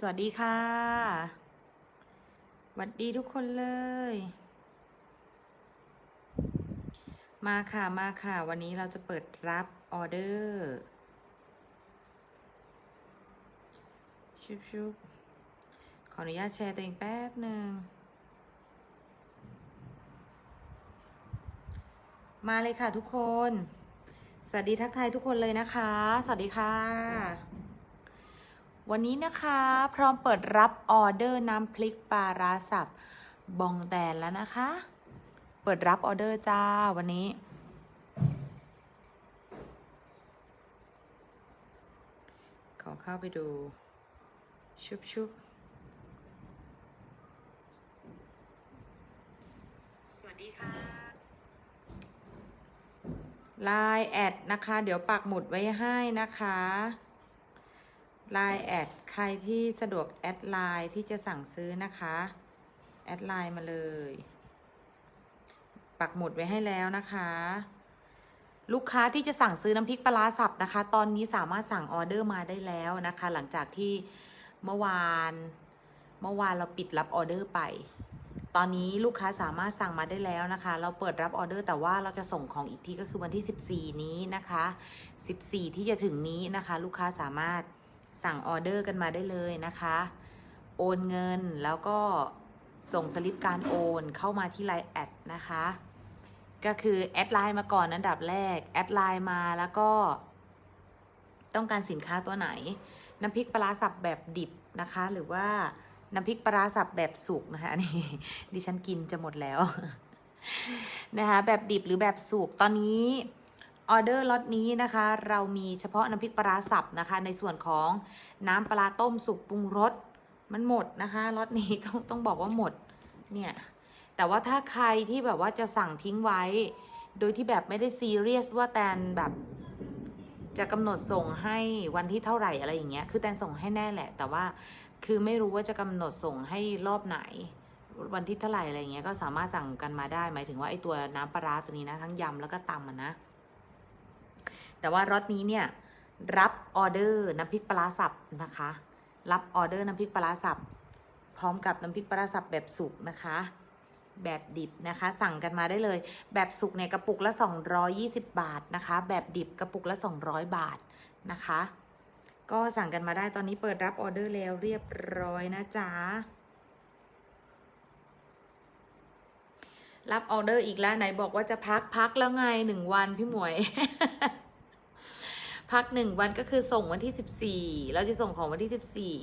สวัสดีค่ะสวัสดีทุกคนเลย มาค่ะมาค่ะ วันนี้เราจะเปิดรับออเดอร์ชุบชุบขออนุญาตแชร์ตัวเองแป๊บหนึ่งมาเลยค่ะทุกคน สวัสดีทักทายทุกคนเลยนะคะ สวัสดีค่ะ วันนี้นะคะพร้อมเปิดรับออเดอร์น้ำพริกปลาร้าสับบองแดนแล้วนะคะ เปิดรับออเดอร์จ้าวันนี้ ขอเข้าไปดู ชุบชุบสวัสดีค่ะไลน์แอดนะคะ เดี๋ยวปักหมุดไว้ให้นะคะ ไลน์แอดใครที่สะดวกแอดไลน์ที่จะสั่งซื้อนะคะ แอดไลน์มาเลย ปักหมุดไว้ให้แล้วนะคะ ลูกค้าที่จะสั่งซื้อน้ำพริกปลาร้าสับนะคะ ตอนนี้สามารถสั่งออเดอร์มาได้แล้วนะคะ หลังจากที่เมื่อวานเมื่อวานเราปิดรับออเดอร์ไป ตอนนี้ลูกค้าสามารถสั่งมาได้แล้วนะคะ เราเปิดรับออเดอร์แต่ว่าเราจะส่งของอีกทีก็คือวันที่ 14 นี้นะคะ 14 ที่จะถึงนี้นะคะ ลูกค้าสามารถ สั่งออเดอร์กันมาได้เลยนะคะ โอนเงินแล้วก็ส่งสลิปการโอนเข้ามาที่ไลน์แอดนะคะ ก็คือแอดไลน์มาก่อนอันดับแรก แอดไลน์มาแล้วก็ ต้องการสินค้าตัวไหน น้ำพริกปลาสับแบบดิบนะคะ หรือว่าน้ำพริกปลาสับแบบสุกนะคะนนี้ดิฉันกินจะหมดแล้วนะคะแบบดิบหรือแบบสุกตอนนี้ ออเดอร์ล็อตนี้นะคะ เรามีเฉพาะน้ำพริกปลาสับนะคะ ในส่วนของน้ำปลาต้มสุกปรุงรสมันหมดนะคะล็อตนี้ต้องต้องบอกว่าหมดเนี่ยแต่ว่าถ้าใครที่แบบว่าจะสั่งทิ้งไว้ โดยที่แบบไม่ได้ซีเรียสว่าแตนแบบจะกำหนดส่งให้วันที่เท่าไหร่อะไรอย่างเงี้ย คือแตนส่งให้แน่แหละ แต่ว่าคือไม่รู้ว่าจะกำหนดส่งให้รอบไหน วันที่เท่าไหร่อะไรอย่างเงี้ย ก็สามารถสั่งกันมาได้ หมายถึงว่าไอตัวน้ำปลาตัวนี้นะ ทั้งยำแล้วก็ตำอะนะ แต่ว่ารถนี้เนี่ยรับออเดอร์น้ำพริกปลาสับนะคะ รับออเดอร์น้ำพริกปลาสับพร้อมกับน้ำพริกปลาร้าสับแบบสุกนะคะ แบบดิบนะคะ สั่งกันมาได้เลย แบบสุกเนี่ยกระปุกละ 220 บาทนะคะ แบบดิบกระปุกละ 200 บาทนะคะ ก็สั่งกันมาได้ตอนนี้เปิดรับออเดอร์แล้วเรียบร้อยนะจ๊ะรับออเดอร์อีกแล้วไหนบอกว่าจะพักพักแล้วไงหนึ่งวันพี่หมวย พักหนึ่งวันก็คือส่งวันที่สิบสี่เราจะส่งของวันที่สิบสี่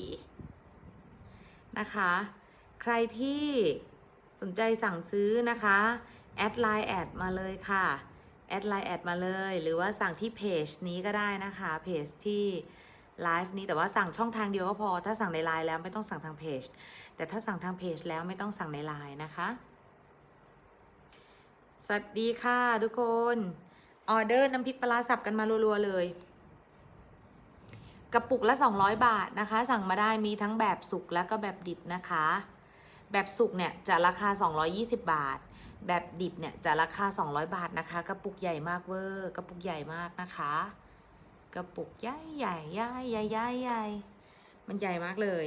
นะคะ ใครที่สนใจสั่งซื้อนะคะ แอดไลน์แอดมาเลยค่ะ แอดไลน์แอดมาเลย หรือว่าสั่งที่เพจนี้ก็ได้นะคะ เพจที่ไลฟ์นี้แต่ว่าสั่งช่องทางเดียวก็พอ ถ้าสั่งในไลน์แล้วไม่ต้องสั่งทางเพจ แต่ถ้าสั่งทางเพจแล้วไม่ต้องสั่งในไลน์นะคะ สวัสดีค่ะทุกคน ออเดอร์น้ำพริกปลาร้าสับกันมารัวๆเลย กระปุกละ 200 บาทนะคะ สั่งมาได้มีทั้งแบบสุกแล้วก็แบบดิบนะคะ แบบสุกเนี่ยจะราคา 220 บาท แบบดิบเนี่ยจะราคา 200 บาทนะคะ กระปุกใหญ่มากเวอร์กระปุกใหญ่มากนะคะ กระปุกใหญ่ใหญ่ใหญ่ใหญ่ใหญ่ใหญ่มันใหญ่มากเลย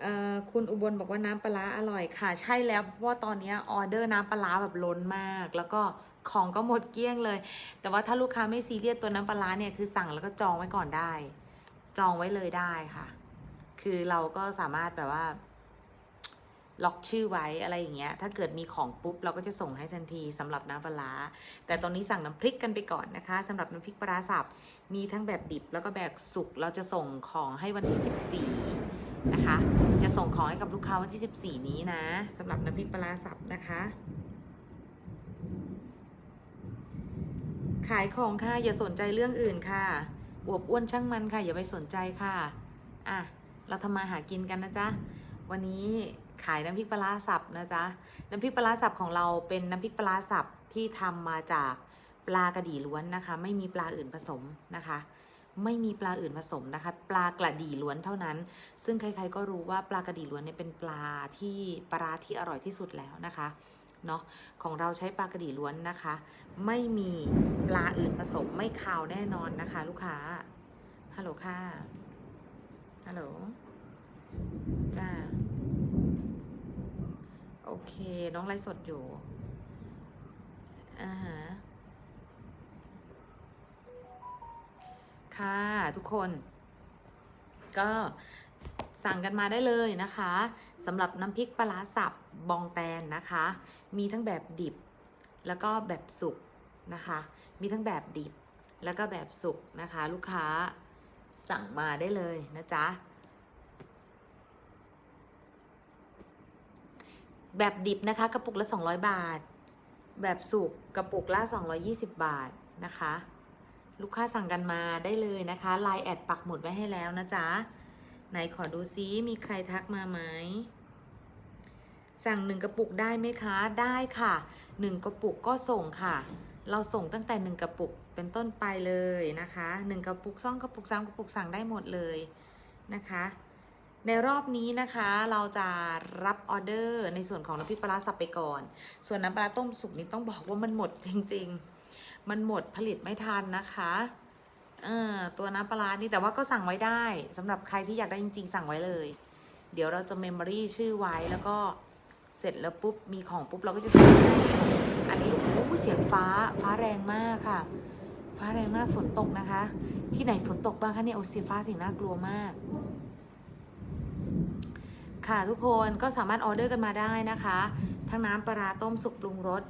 เออคุณอุบลบอกว่าน้ำปลาอร่อยค่ะ ใช่แล้วเพราะว่าตอนนี้ออเดอร์น้ำปลาแบบล้นมาก แล้วก็ ของก็หมดเกลี้ยงเลย แต่ว่าถ้าลูกค้าไม่ซีเรียสตัวน้ำปลาเนี่ยคือสั่งแล้วก็จองไว้ก่อนได้ จองไว้เลยได้ค่ะ คือเราก็สามารถแบบว่า ล็อกชื่อไว้อะไรอย่างเงี้ย ถ้าเกิดมีของปุ๊บเราก็จะส่งให้ทันทีสำหรับน้ำปลา แต่ตอนนี้สั่งน้ำพริกกันไปก่อนนะคะสำหรับน้ำพริกปลาสับมีทั้งแบบดิบแล้วก็แบบสุกเราจะส่งของให้วันที่ 14 นะคะ จะส่งของให้กับลูกค้าวันที่ 14 นี้นะสำหรับน้ำพริกปลาสับนะคะ ขายของค่ะ อย่าสนใจเรื่องอื่นค่ะอวบอ้วนช่างมันค่ะ อย่าไปสนใจค่ะอะเราทำมาหากินกันนะจ๊ะวันนี้ขายน้ำพริกปลาสับนะจ๊ะน้ำพริกปลาสับของเราเป็นน้ำพริกปลาสับที่ทำมาจากปลากระดีล้วนนะคะ ไม่มีปลาอื่นผสมนะคะ ไม่มีปลาอื่นผสมนะคะ ปลากระดีล้วนเท่านั้น ซึ่งใครๆก็รู้ว่าปลากระดีล้วนเนี่ยเป็นปลาที่ปลาที่อร่อยที่สุดแล้วนะคะ เนาะของเราใช้ปลากระดีล้วนนะคะ ไม่มีปลาอื่นผสมไม่คาวแน่นอนนะคะ ลูกค้าฮัลโหลค่ะฮัลโหลจ้าโอเคน้องไลฟ์สดอยู่อ่าฮะค่ะ ทุกคน ก็ สั่งกันมาได้เลยนะคะสำหรับน้ำพริกปลาร้าสับบองแตนนะคะ มีทั้งแบบดิบ แล้วก็แบบสุกนะคะ มีทั้งแบบดิบแล้วก็แบบสุกนะคะ ลูกค้าสั่งมาได้เลยนะจ๊ะแบบดิบนะคะกระปุกละ 200 บาท แบบสุกกระปุกละ 220 บาทนะคะ ลูกค้าสั่งกันมาได้เลยนะคะไลน์แอดปักหมุดไว้ให้แล้วนะจ๊ะ ไหนขอดูซิมีใครทักมาไหมสั่งหนึ่งกระปุกได้ไหมคะ ได้ค่ะหนึ่งกระปุกก็ส่งค่ะ เราส่งตั้งแต่หนึ่งกระปุกเป็นต้นไปเลยนะคะหนึ่งกระปุกสองกระปุกสามกระปุกสั่งได้หมดเลยนะคะ ในรอบนี้นะคะเราจะรับออเดอร์ในส่วนของน้ำพริกปลาสับไปก่อน ส่วนน้ำปลาต้มสุกนี้ต้องบอกว่ามันหมดจริง ๆ มันหมดผลิตไม่ทันนะคะ ตัวน้ำปลาร้านี่แต่ว่าก็สั่งไว้ได้สำหรับใครที่อยากได้จริง ๆ สั่งไว้เลย เดี๋ยวเราจะเมมโมรี่ชื่อไว้แล้วก็เสร็จแล้วปุ๊บมีของปุ๊บเราก็จะส่งให้อันนี้โอ้เสียงฟ้าฟ้าแรงมากค่ะ ฟ้าแรงมากฝนตกนะคะ ที่ไหนฝนตกบ้างคะเนี่ยโอเสียงฟ้าสิ่งน่ากลัวมาก ค่ะทุกคนก็สามารถออเดอร์กันมาได้นะคะ ทั้งน้ำปลาร้าต้มสุกปรุงรส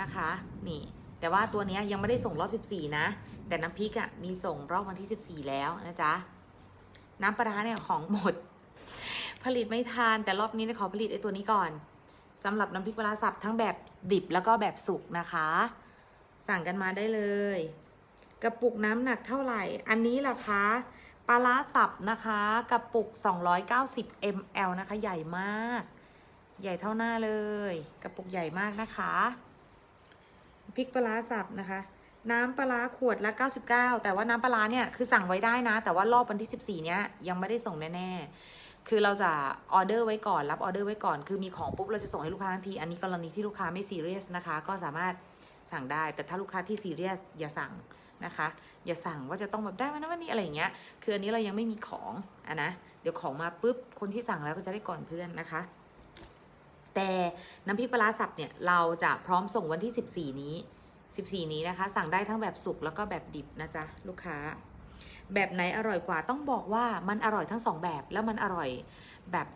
นะคะ นี่ แต่ว่าตัวนี้ยังไม่ได้ส่งรอบ 14 นะ แต่น้ำพริกอะ่ะมีส่งรอบวันที่ 14 แล้วนะจ๊ะ น้ำปลาเนี่ยของหมด ผลิตไม่ทันแต่รอบนี้เขอผลิตไอ้ตัวนี้ก่อนสำหรับน้ำพริกปลาร้าสับทั้งแบบดิบแล้วก็แบบสุกนะคะ สั่งกันมาได้เลย กระปุกน้ำหนักเท่าไหร่ อันนี้ล่ะคะปลาร้าสับนะคะกระปุก 290 ml นะคะ ใหญ่มาก ใหญ่เท่าหน้าเลย กระปุกใหญ่มากนะคะ พริกปลาสับนะคะ น้ำปลาขวดละ 99 แต่ว่าน้ำปลาเนี่ยคือสั่งไว้ได้นะ แต่ว่ารอบวันที่ 14 เนี้ยยังไม่ได้ส่งแน่ๆ คือเราจะออเดอร์ไว้ก่อนรับออเดอร์ไว้ก่อน คือมีของปุ๊บเราจะส่งให้ลูกค้าทันที อันนี้กรณีที่ลูกค้าไม่ซีเรียสนะคะ ก็สามารถสั่งได้ แต่ถ้าลูกค้าที่ซีเรียสอย่าสั่งนะคะ อย่าสั่งว่าจะต้องแบบได้ไหมนะวันนี้อะไรอย่างเงี้ย คืออันนี้เรายังไม่มีของอะนะ เดี๋ยวของมาปุ๊บคนที่สั่งแล้วก็จะได้ก่อนเพื่อนนะคะ แต่น้ำพริกปลาสับเนี่ยเราจะพร้อมส่งวันที่ 14 นี้ 14 นี้นะคะ สั่งได้ทั้งแบบสุกแล้วก็แบบดิบนะจ๊ะลูกค้า แบบไหนอร่อยกว่าต้องบอกว่ามันอร่อยทั้งสองแบบแล้วมันอร่อยแบบ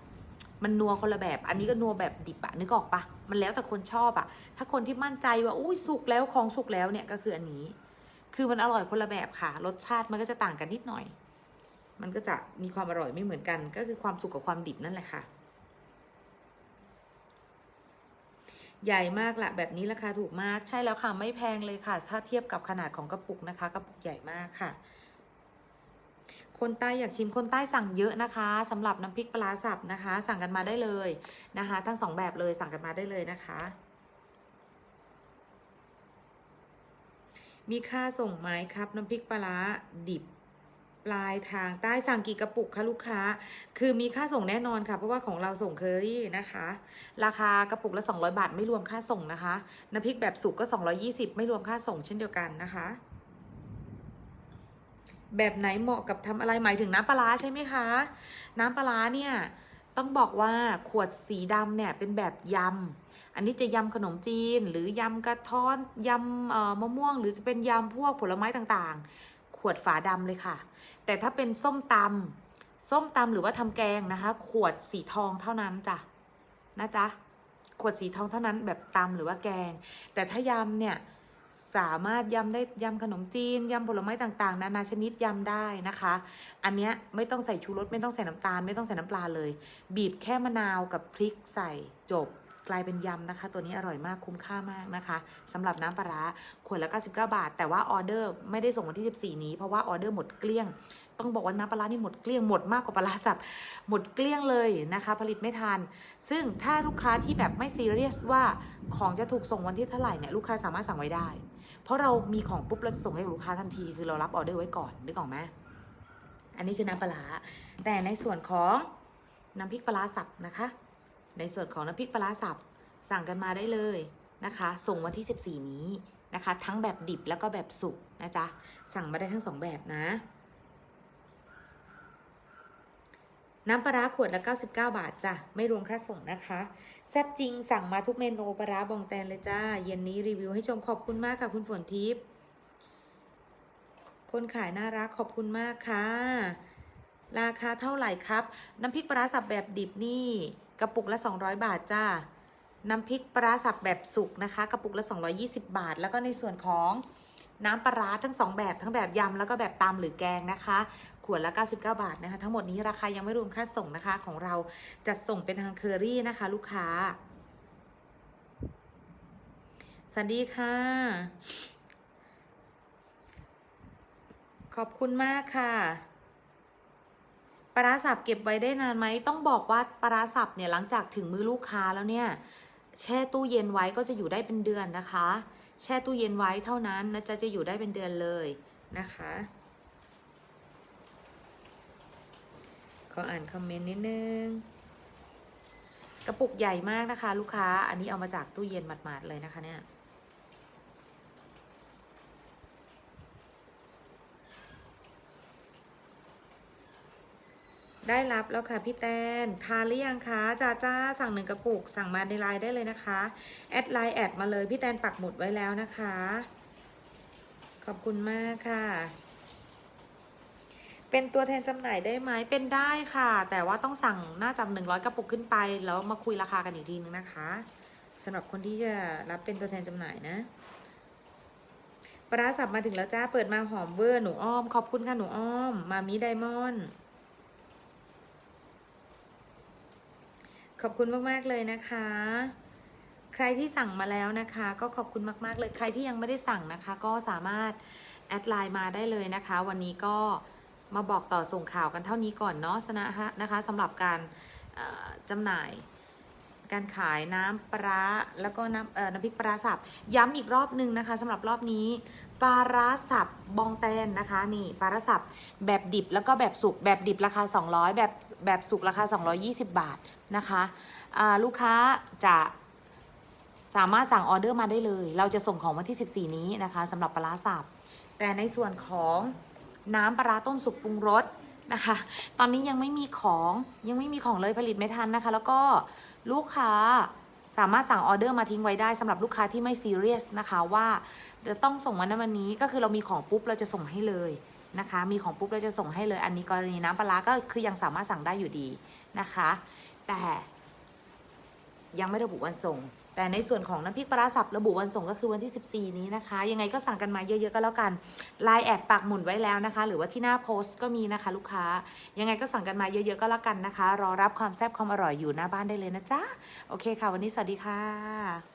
มันนัวคนละแบบ อันนี้ก็นัวแบบดิบอะนึกออกปะมันแล้วแต่คนชอบอะถ้าคนที่มั่นใจว่าอุ้ยสุกแล้วของสุกแล้วเนี่ยก็คืออันนี้ คือมันอร่อยคนละแบบค่ะ รสชาติมันก็จะต่างกันนิดหน่อย มันก็จะมีความอร่อยไม่เหมือนกัน ก็คือความสุกกับความดิบนั่นแหละค่ะ ใหญ่มากละแบบนี้ราคาถูกมากใช่แล้วค่ะไม่แพงเลยค่ะ ถ้าเทียบกับขนาดของกระปุกนะคะ กระปุกใหญ่มากค่ะ คนใต้อยากชิมคนใต้สั่งเยอะนะคะสำหรับน้ำพริกปลาสับนะคะ สั่งกันมาได้เลยนะคะ ทั้งสองแบบเลยสั่งกันมาได้เลยนะคะ มีค่าส่งไหมครับ น้ำพริกปลาดิบ ปลายทางใต้สั่งกี่กระปุกคะลูกค้า คือมีค่าส่งแน่นอนค่ะ เพราะว่าของเราส่งเคอรี่นะคะ ราคากระปุกละ 200 บาทไม่รวมค่าส่งนะคะน้ำพริกแบบสุกก็ 220 ไม่รวมค่าส่งเช่นเดียวกันนะคะ แบบไหนเหมาะกับทำอะไรหมายถึงน้ำปลาร้าใช่ไหมคะ น้ำปลาร้าเนี่ยต้องบอกว่าขวดสีดำเนี่ยเป็นแบบยำ อันนี้จะยำขนมจีน หรือยำกระท้อนยำมะม่วง หรือจะเป็นยำพวกผลไม้ต่างๆ วดฝาดำเลยค่ะ แต่ถ้าเป็นส้มตำส้มตำหรือว่าทำแกงนะคะ ขวดสีทองเท่านั้นจ้ะนะจ๊ะขวดสีทองเท่านั้นแบบตำหรือว่าแกง แต่ถ้ายำเนี่ยสามารถยำได้ยำขนมจีนยำผลไม้ต่างๆ นานาชนิดยำได้นะคะ อันเนี้ยไม่ต้องใส่ชูรสไม่ต้องใส่น้ำตาล ไม่ต้องใส่น้ำปลาเลย บีบแค่มะนาวกับพริกใส่จบ กลายเป็นยำนะคะ ตัวนี้อร่อยมากคุ้มค่ามากนะคะสำหรับน้ำปลาร้าขวดละ 99 บาท แต่ว่าออเดอร์ไม่ได้ส่งวันที่ 14 นี้เพราะว่าออเดอร์หมดเกลี้ยง ต้องบอกว่าน้ำปลาร้านี่หมดเกลี้ยงหมดมากกว่าปลาสับหมดเกลี้ยงเลยนะคะ ผลิตไม่ทัน ซึ่งถ้าลูกค้าที่แบบไม่ซีเรียสว่าของจะถูกส่งวันที่เท่าไหร่เนี่ยลูกค้าสามารถสั่งไว้ได้ เพราะเรามีของปุ๊บเราจะส่งให้ลูกค้าทันทีคือเรารับออเดอร์ไว้ก่อนนึกออกไหมอันนี้คือน้ำปลาร้าแต่ในส่วนของน้ำพริกปลาสับนะคะ ในส่วนของน้ำพริกปลาสับสั่งกันมาได้เลยนะคะ ส่งวันที่ 14 นี้นะคะ ทั้งแบบดิบแล้วก็แบบสุกนะจ๊ะ สั่งมาได้ทั้งสองแบบนะ น้ำปลาร้าขวดละ 99 บาทจ้ะ ไม่รวมค่าส่งนะคะ แซ่บจริงสั่งมาทุกเมนูปลาร้าบองแตนเลยจ้า เย็นนี้รีวิวให้ชมขอบคุณมากค่ะ คุณฝนทิพย์คนขายน่ารักขอบคุณมากค่ะ ราคาเท่าไหร่ครับ น้ำพริกปลาร้าสับแบบดิบนี่ กระปุกละ 200 บาทจ้า น้ำพริกปลาสับแบบสุกนะคะ กระปุกละ 220 บาท แล้วก็ในส่วนของน้ำปลาทั้งสองแบบทั้งแบบยำแล้วก็แบบตำหรือแกงนะคะ ขวดละ 99 บาทนะคะ ทั้งหมดนี้ราคายังไม่รวมค่าส่งนะคะของเราจัดส่งเป็นทางเคอรี่นะคะ ลูกค้า สวัสดีค่ะ ขอบคุณมากค่ะ ปลาสับเก็บไว้ได้นานไหมต้องบอกว่าปลาร้าสับเนี่ยหลังจากถึงมือลูกค้าแล้วเนี่ยแช่ตู้เย็นไว้ก็จะอยู่ได้เป็นเดือนนะคะ แช่ตู้เย็นไว้เท่านั้นนะจะจะอยู่ได้เป็นเดือนเลยนะคะขออ่านคอมเมนต์นิดนึงกระปุกใหญ่มากนะคะ ลูกค้าอันนี้เอามาจากตู้เย็นหมาดๆเลยนะคะเนี่ย ได้รับแล้วค่ะพี่แตนทานหรือยังคะจ้าจ้าสั่งหนึ่งกระปุก สั่งมาในไลน์ได้เลยนะคะ แอดไลน์แอดมาเลยพี่แตนปักหมุดไว้แล้วนะคะ ขอบคุณมากค่ะ เป็นตัวแทนจำหน่ายได้ไหมเป็นได้ค่ะ แต่ว่าต้องสั่งน่าจะหนึ่งร้อยกระปุกขึ้นไป แล้วมาคุยราคากันอีกทีนึงนะคะสำหรับคนที่จะรับเป็นตัวแทนจำหน่ายนะปลาร้าสับมาถึงแล้วจ้า เปิดมาหอมเวอร์ หนูอ้อม ขอบคุณค่ะ หนูอ้อม มามิไดมอนด์ ขอบคุณมากๆเลยนะคะ ใครที่สั่งมาแล้วนะคะ ก็ขอบคุณมากๆเลยใครที่ยังไม่ได้สั่งนะคะ ก็สามารถแอดไลน์มาได้เลยนะคะ วันนี้ก็มาบอกต่อส่งข่าวกันเท่านี้ก่อนเนาะสนะฮะนะคะสำหรับการจำหน่าย การขายน้ำปลาแล้วก็น้ำเอ่อน้ำพริกปลาร้าสับย้ำอีกรอบหนึ่งนะคะสำหรับรอบนี้ ปลาร้าสับบองแตนนะคะ นี่ปลาร้าสับแบบดิบแล้วก็แบบสุกแบบดิบราคา 200 แบบแบบสุกราคา 220 บาทนะคะอ่าลูกค้าจะสามารถสั่งออเดอร์มาได้เลย เราจะส่งของวันที่ 14 นี้นะคะสำหรับปลาร้าสับ แต่ในส่วนของน้ำปลาร้าต้มสุกปรุงรสนะคะ ตอนนี้ยังไม่มีของยังไม่มีของเลยผลิตไม่ทันนะคะ แล้วก็ลูกค้า สามารถสั่งออเดอร์มาทิ้งไว้ได้สำหรับลูกค้าที่ไม่ซีเรียสนะคะว่าจะต้องส่งวันนั้นวันนี้ก็คือเรามีของปุ๊บเราจะส่งให้เลยนะคะ มีของปุ๊บเราจะส่งให้เลย อันนี้กรณีน้ำปลาร้าก็คือยังสามารถสั่งได้อยู่ดีนะคะ แต่ยังไม่ระบุวันส่ง แต่ในส่วนของน้ำพริกปลาสับระบุวันส่งก็คือวันที่ 14 นี้นะคะ ยังไงก็สั่งกันมาเยอะๆก็แล้วกันไลน์แอดปักหมุนไว้แล้วนะคะ หรือว่าที่หน้าโพสต์ก็มีนะคะ ลูกค้า ยังไงก็สั่งกันมาเยอะๆก็แล้วกันนะคะ รอรับความแซ่บความอร่อยอยู่หน้าบ้านได้เลยนะจ๊ะโอเคค่ะ วันนี้สวัสดีค่ะ